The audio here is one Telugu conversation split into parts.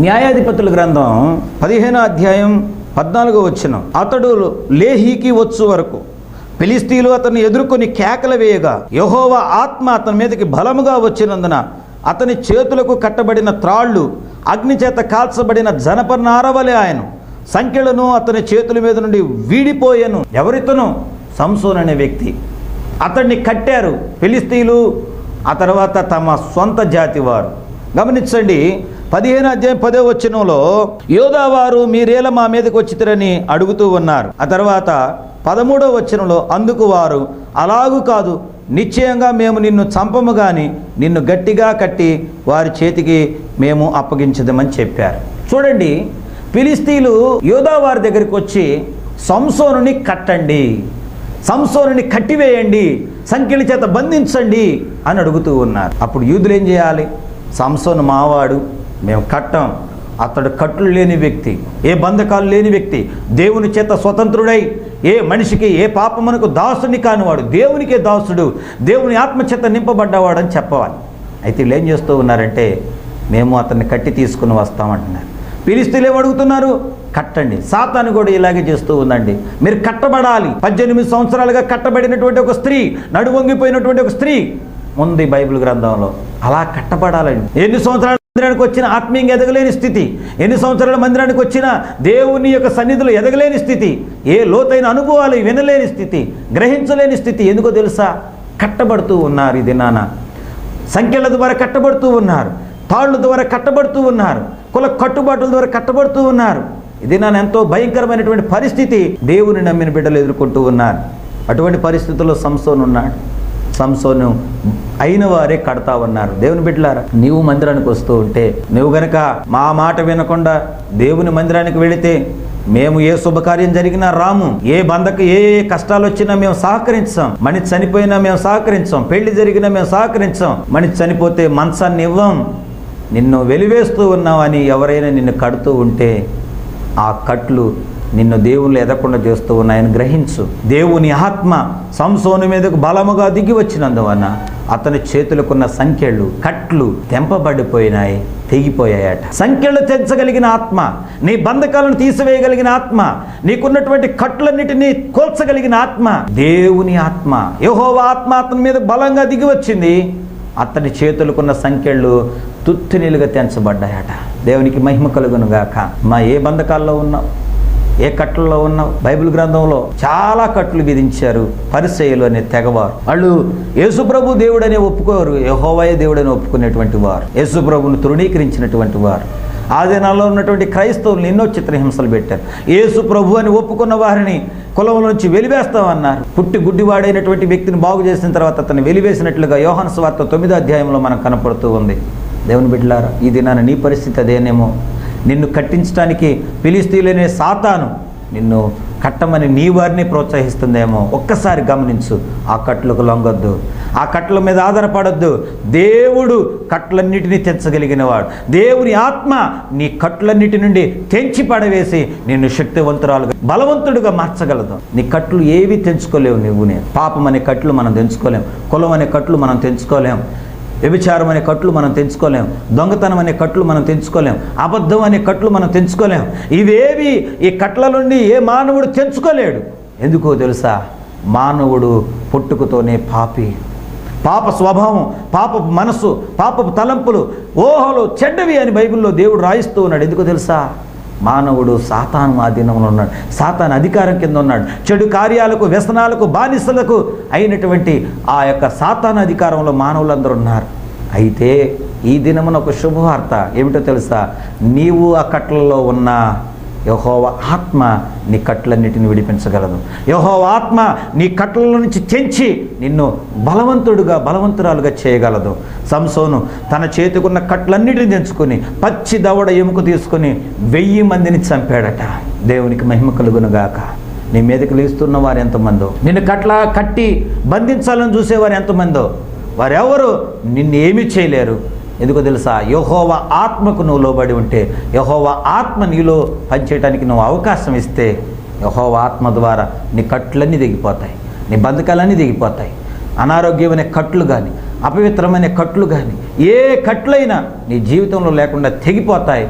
న్యాయాధిపతుల గ్రంథం పదిహేనో అధ్యాయం పద్నాలుగో వచ్చిన అతడు లేహీకి వచ్చు వరకు ఫిలిస్తీన్లు అతన్ని ఎదుర్కొని కేకలు వేయగా యహోవ ఆత్మ అతని మీదకి బలముగా వచ్చినందున అతని చేతులకు కట్టబడిన త్రాళ్ళు అగ్నిచేత కాల్చబడిన కాల్చబడిన జనపనారవలే ఆయన సంఖ్యలను అతని చేతుల మీద నుండి వీడిపోయాను. ఎవరితోనూ సంసోన్ అనే వ్యక్తి అతన్ని కట్టారు. ఫిలిస్తీన్లు ఆ తర్వాత తమ సొంత జాతి వారు గమనించండి పదిహేను అధ్యాయం పదో వచ్చినంలో యోధావారు మీరేల మా మీదకి వచ్చితరని అడుగుతూ ఉన్నారు. ఆ తర్వాత పదమూడవ వచనంలో అందుకు వారు అలాగు కాదు నిశ్చయంగా మేము నిన్ను చంపము కానీ నిన్ను గట్టిగా కట్టి వారి చేతికి మేము అప్పగించదమని చెప్పారు. చూడండి ఫిలిస్తీన్లు యోధా వారి దగ్గరికి వచ్చి సంసోనుని కట్టండి సంసోనుని కట్టివేయండి సంఖ్యల చేత బంధించండి అని అడుగుతూ ఉన్నారు. అప్పుడు యూదులు ఏం చేయాలి? సంసోను మావాడు మేము కట్టం. అతడు కట్లు లేని వ్యక్తి. ఏ బంధకాలు లేని వ్యక్తి. దేవుని చేత స్వతంత్రుడై ఏ మనిషికి ఏ పాపమునకు దాసుని కానివాడు. దేవునికే దాసుడు. దేవుని ఆత్మచేత నింపబడ్డవాడు అని చెప్పవాలి. అయితే వీళ్ళు ఏం చేస్తూ ఉన్నారంటే మేము అతన్ని కట్టి తీసుకుని వస్తామంటున్నారు. పిలిస్తీలు అడుగుతున్నారు? కట్టండి. సాతాను కూడా ఇలాగే చేస్తూ ఉందండి. మీరు కట్టబడాలి. పద్దెనిమిది సంవత్సరాలుగా కట్టబడినటువంటి ఒక స్త్రీ నడువొంగిపోయినటువంటి ఒక స్త్రీ. ఉంది బైబిల్ గ్రంథంలో. అలా కట్టబడాలండి. ఎన్ని సంవత్సరాలు మందిరానికి వచ్చిన ఆత్మీయంగా ఎదగలేని స్థితి. ఎన్ని సంవత్సరాల మందిరానికి వచ్చిన దేవుని యొక్క సన్నిధిలో ఎదగలేని స్థితి. ఏ లోతైన అనుభవాలు వినలేని స్థితి. గ్రహించలేని స్థితి. ఎందుకో తెలుసా? కట్టబడుతూ ఉన్నారు ఇది నాన్న సంఖ్యల ద్వారా కట్టబడుతూ ఉన్నారు. తాళ్ళ ద్వారా కట్టబడుతూ ఉన్నారు. కుల కట్టుబాట్ల ద్వారా కట్టబడుతూ ఉన్నారు. ఇది నాన్న ఎంతో భయంకరమైనటువంటి పరిస్థితి దేవుని నమ్మిన బిడ్డలు ఎదుర్కొంటూ ఉన్నారు. అటువంటి పరిస్థితుల్లో సంసోన్ ఉన్నాడు సంసోను అయిన వారే కడతా ఉన్నారు దేవుని బిడ్డలారా నీవు మందిరానికి వస్తూ ఉంటే నువ్వు గనక మా మాట వినకుండా దేవుని మందిరానికి వెళితే మేము ఏ శుభకార్యం జరిగినా రాము. ఏ బంధకు ఏ ఏ కష్టాలు వచ్చినా మేము సహకరించాం. మనిషి చనిపోయినా మేము సహకరించాం. పెళ్ళి జరిగినా మేము సహకరించాం. మనిషి చనిపోతే మంచాన్ని ఇవ్వం. నిన్ను వెలివేస్తూ ఉన్నావని ఎవరైనా నిన్ను కడుతూ ఉంటే ఆ కట్లు నిన్ను దేవుళ్ళు ఎదకుండా చేస్తూ ఉన్నాయని గ్రహించు. దేవుని ఆత్మ సంసోను మీదకు బలముగా దిగి వచ్చినందువలన అతని చేతులకున్న సంఖ్యలు కట్లు తెంపబడిపోయినాయి తెగిపోయాయట. సంఖ్యలు తెంచగలిగిన ఆత్మ నీ బంధకాలను తీసివేయగలిగిన ఆత్మ నీకున్నటువంటి కట్లన్నిటినీ కోల్చగలిగిన ఆత్మ దేవుని ఆత్మ యహోవ ఆత్మ అతని మీద బలంగా దిగి వచ్చింది. అతని చేతులకున్న సంఖ్యలు తుత్తునీలుగా తెంచబడ్డాయట. దేవునికి మహిమ కలుగును గాక మా ఏ బంధకాల్లో ఉన్నావు? ఏ కట్లలో ఉన్నావు బైబిల్ గ్రంథంలో చాలా కట్లు విధించారు పరిసయలు అనే తెగవారు. వాళ్ళు యేసుప్రభు దేవుడని ఒప్పుకోరు యహోవయ దేవుడని ఒప్పుకునేటువంటి వారు. యేసుప్రభును తృణీకరించినటువంటి వారు. ఆ దినాల్లో ఉన్నటువంటి క్రైస్తవులు ఎన్నో చిత్రహింసలు పెట్టారు. యేసు ప్రభు అని ఒప్పుకున్న వారిని కులంలో నుంచి వెలివేస్తామన్నారు. పుట్టి గుడ్డివాడైనటువంటి వ్యక్తిని బాగు చేసిన తర్వాత అతను వెలివేసినట్లుగా యోహన్ స్వార్త తొమ్మిదో అధ్యాయంలో మనకు కనపడుతూ ఉంది. దేవుని బిడ్డలారా ఈ దినాన నీ పరిస్థితి అదేనేమో? నిన్ను కట్టించడానికి పిలిస్తీలనే సాతాను నిన్ను కట్టమని నీ వారిని ప్రోత్సహిస్తుందేమో ఒక్కసారి గమనించు. ఆ కట్లకు లొంగొద్దు. ఆ కట్ల మీద ఆధారపడొద్దు. దేవుడు కట్లన్నిటినీ తెంచగలిగినవాడు దేవుని ఆత్మ నీ కట్లన్నిటి నుండి తెంచి పడవేసి నిన్ను శక్తివంతురాలుగా బలవంతుడుగా మార్చగలదు. నీ కట్లు ఏవి తెంచుకోలేవు నువ్వు. నేను పాపం అనే కట్లు మనం తెంచుకోలేం. కులం అనే కట్లు మనం తెంచుకోలేం. వ్యభిచారం అనే కట్లు మనం తెంచుకోలేం. దొంగతనం అనే కట్లు మనం తెంచుకోలేం. అబద్ధం అనే కట్లు మనం తెంచుకోలేం. ఇవేవి ఈ కట్ల నుండి ఏ మానవుడు తెంచుకోలేడు? ఎందుకో తెలుసా? మానవుడు పుట్టుకతోనే పాపి. పాప స్వభావం పాప మనస్సు పాపపు తలంపులు ఓహలు చెడ్డవి అని బైబిల్లో దేవుడు రాయిస్తూ ఉన్నాడు. ఎందుకో తెలుసా? మానవుడు సాతాను ఆధీనంలో ఉన్నాడు. సాతాను అధికారం కింద ఉన్నాడు. చెడు కార్యాలకు వ్యసనాలకు బానిసలకు అయినటువంటి ఆ యొక్క సాతాను అధికారంలో మానవులందరూ ఉన్నారు. అయితే ఈ దినమున ఒక శుభవార్త ఏమిటో తెలుసా? నీవు ఆ కట్లలో ఉన్న యహోవ ఆత్మ నీ కట్లన్నిటిని విడిపించగలదు. యహోవ ఆత్మ నీ కట్ల నుంచి తెంచి నిన్ను బలవంతుడుగా బలవంతురాలుగా చేయగలదు. సంసోను తన చేతికున్న కట్లన్నిటిని తెంచుకొని పచ్చి దవడ ఎముక తీసుకొని వెయ్యి మందిని చంపాడట. దేవునికి మహిమ కలుగునుగాక నీ మీదకి లేస్తున్న వారు ఎంతమందో నిన్ను కట్ల కట్టి బంధించాలని చూసేవారు ఎంతమందో వారెవరు నిన్ను ఏమీ చేయలేరు. ఎందుకో తెలుసా? యహోవ ఆత్మకు నువ్వు లోబడి ఉంటే యహోవ ఆత్మ నీలో పనిచేయడానికి నువ్వు అవకాశం ఇస్తే యహోవ ఆత్మ ద్వారా నీ కట్లన్నీ దిగిపోతాయి నీ బంధకాలన్నీ దిగిపోతాయి అనారోగ్యమైన కట్లు కానీ అపవిత్రమైన కట్లు కానీ ఏ కట్లైనా నీ జీవితంలో లేకుండా తెగిపోతాయి.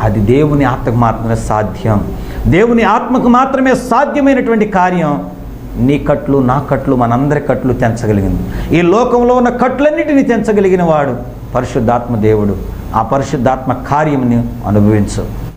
అది దేవుని ఆత్మకు మాత్రమే సాధ్యం. దేవుని ఆత్మకు మాత్రమే సాధ్యమైనటువంటి కార్యం నీ కట్లు నా కట్లు మనందరి కట్లు తెంచగలిగింది. ఈ లోకంలో ఉన్న కట్లన్నిటిని తెంచగలిగిన వాడు పరిశుద్ధాత్మ దేవుడు. ఆ పరిశుద్ధాత్మ కార్యముని అనుభవించు.